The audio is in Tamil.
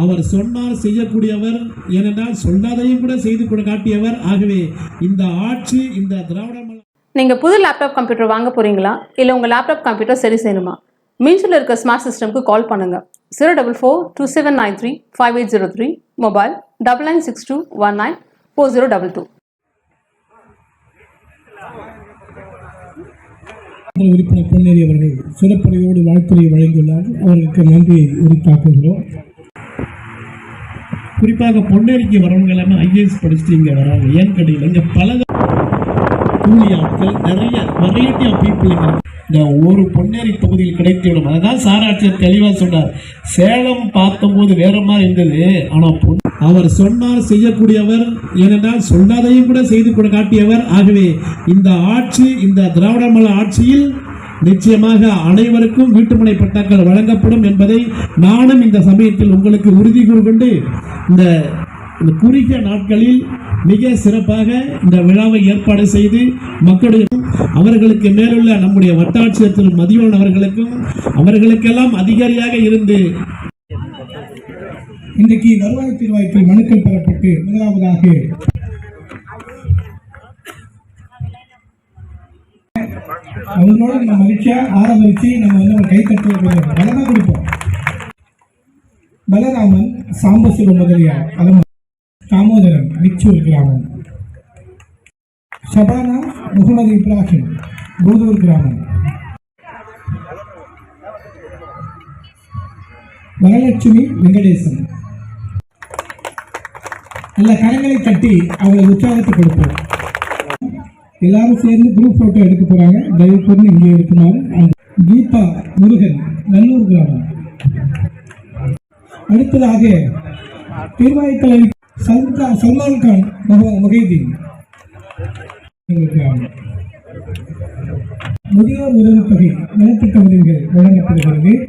அவர் சொன்னார் செய்யக்கூடியவர் ஏனென்றால் சொல்லாதையும் கூட செய்து கூட காட்டியவர். ஆகவே இந்த ஆட்சி இந்த திராவிட நீங்கள் புது லேப்டாப் கம்ப்யூட்டர் வாங்க போகிறீங்களா இல்லை உங்கள் லேப்டாப் கம்ப்யூட்டர் சரி செய்யணுமா? மின்சில் இருக்க ஸ்மார்ட் சிஸ்டம்க்கு கால் பண்ணுங்கள் zero double four two seven nine three five eight zero three mobile double nine six two one nine four zero double two உறுப்பினர் பொன்னேரி அவர்கள் சிறப்புரையோடு வாழ்த்துறை வழங்கியுள்ளார். அவர்களுக்கு நன்றியை உரித்தாக்குகிறோம். குறிப்பாக பொன்னேரிக்கு வரவங்க எல்லாமே ஐஏஎஸ் படிச்சுட்டு இங்கே வராங்க. ஏன் கடையில் இங்கே பல கூலி ஆட்கள் நிறைய வெரைட்டி ஆஃப் பீப்புள் இங்கே இந்த ஒரு பொன்னேரி பகுதியில் கிடைத்து விடும் அதுதான் சாராட்சியர் தெளிவாக சொன்னார். சேலம் பார்த்தபோது வேற மாதிரி இருந்தது. ஆனால் பொன் அவர் சொன்னார் செய்யக்கூடியவர் ஏனென்றால் சொல்லாதையும் கூட செய்து கூட காட்டியவர். ஆகவே இந்த ஆட்சி இந்த திராவிடமல ஆட்சியில் நிச்சயமாக அனைவருக்கும் வீட்டுமனை பட்டாக்கள் வழங்கப்படும் என்பதை நானும் இந்த சமயத்தில் உங்களுக்கு உறுதி கூறுகொண்டு இந்த இந்த குறுகிய நாட்களில் மிக சிறப்பாக இந்த விழாவை ஏற்பாடு செய்து மக்களுடைய அவர்களுக்கு மேலுள்ள நம்முடைய வட்டாட்சியர் திரு மதிவன் அவர்களுக்கும் அவர்களுக்கெல்லாம் அதிகாரியாக இருந்து இன்றைக்கு வருவாய் தீர்வாயத்தில் மனுக்கள் பெறப்பட்டு முதலாவதாக அவங்களோட நம்ம மகிழ்ச்சியா ஆரம்பிச்சு நம்ம வந்து நம்ம கை தட்டுவது பலமா கொடுப்போம். பலராமன் சாம்பசிவ முதலியார் அலம தாமோதரன் மிச்சூர் கிராமம். ஷபானா முகமது இப்ராஹிம் பூதூர் கிராமம். வரலட்சுமி வெங்கடேசன். நல்ல கரங்களை தட்டி அவங்களை உற்சாகத்தை கொடுப்போம் எல்லாரும் சேர்ந்து குரூப் போட்டோ எடுக்க போறாங்க. தயவு கூர்ந்து இங்கே இருக்குமாறு அன்பு. கீதா முருகன் நல்லூர் கிராமம். அடுத்ததாக தீர்மானித்தலை சல்கா சல்மான் கான் முக- முகைதீன் எங்கள் கிராமம். முதியோர் உதவித்தொகை நலத்திட்ட உதவிகள் வழங்கப்படுகிறது.